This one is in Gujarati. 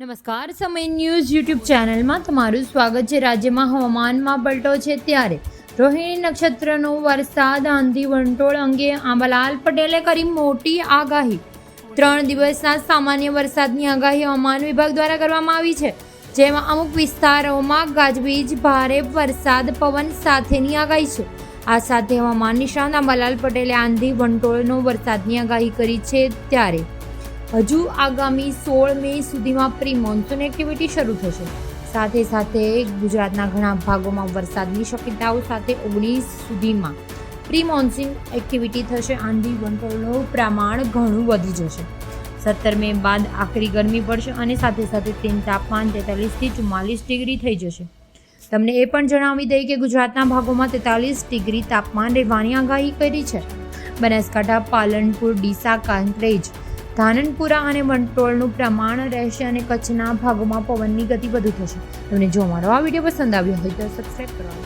નમસ્કાર, સમય ન્યૂઝ યુટ્યુબ ચેનલમાં તમારું સ્વાગત છે. રાજ્યમાં હવામાનમાં પલટો છે ત્યારે રોહિણી નક્ષત્રનો વરસાદ, આંધી વંટોળ અંગે આંબાલાલ પટેલે કરી મોટી આગાહી. ત્રણ દિવસના સામાન્ય વરસાદની આગાહી હવામાન વિભાગ દ્વારા કરવામાં આવી છે, જેમાં અમુક વિસ્તારોમાં ગાજવીજ, ભારે વરસાદ, પવન સાથેની આગાહી છે. આ સાથે હવામાન નિષ્ણાત આંબાલાલ પટેલે આંધી વંટોળનો વરસાદની આગાહી કરી છે ત્યારે હજુ આગામી સોળ મે સુધીમાં પ્રી મોન્સૂન એક્ટિવિટી શરૂ થશે. સાથે સાથે ગુજરાતના ઘણા ભાગોમાં વરસાદની શક્યતાઓ સાથે ઓગણીસ સુધીમાં પ્રી મોન્સૂન એક્ટિવિટી થશે. આંધી વંટોળનું પ્રમાણ ઘણું વધી જશે. સત્તર મે બાદ આખરી ગરમી પડશે અને સાથે સાથે તેનું તાપમાન તેતાલીસથી ચુમ્માલીસ ડિગ્રી થઈ જશે. તમને એ પણ જણાવી દઈએ કે ગુજરાતના ભાગોમાં તેતાલીસ ડિગ્રી તાપમાન રહેવાની આગાહી કરી છે. બનાસકાંઠા, પાલનપુર, ડીસા, કાંકરેજ ધાનનપુરા અને વંટોળનું પ્રમાણ રહેશે અને કચ્છના ભાગોમાં પવનની ગતિ વધુ થશે. તમને જો મારો આ વીડિયો પસંદ આવ્યો હોય તો સબસ્ક્રાઈબ કરો.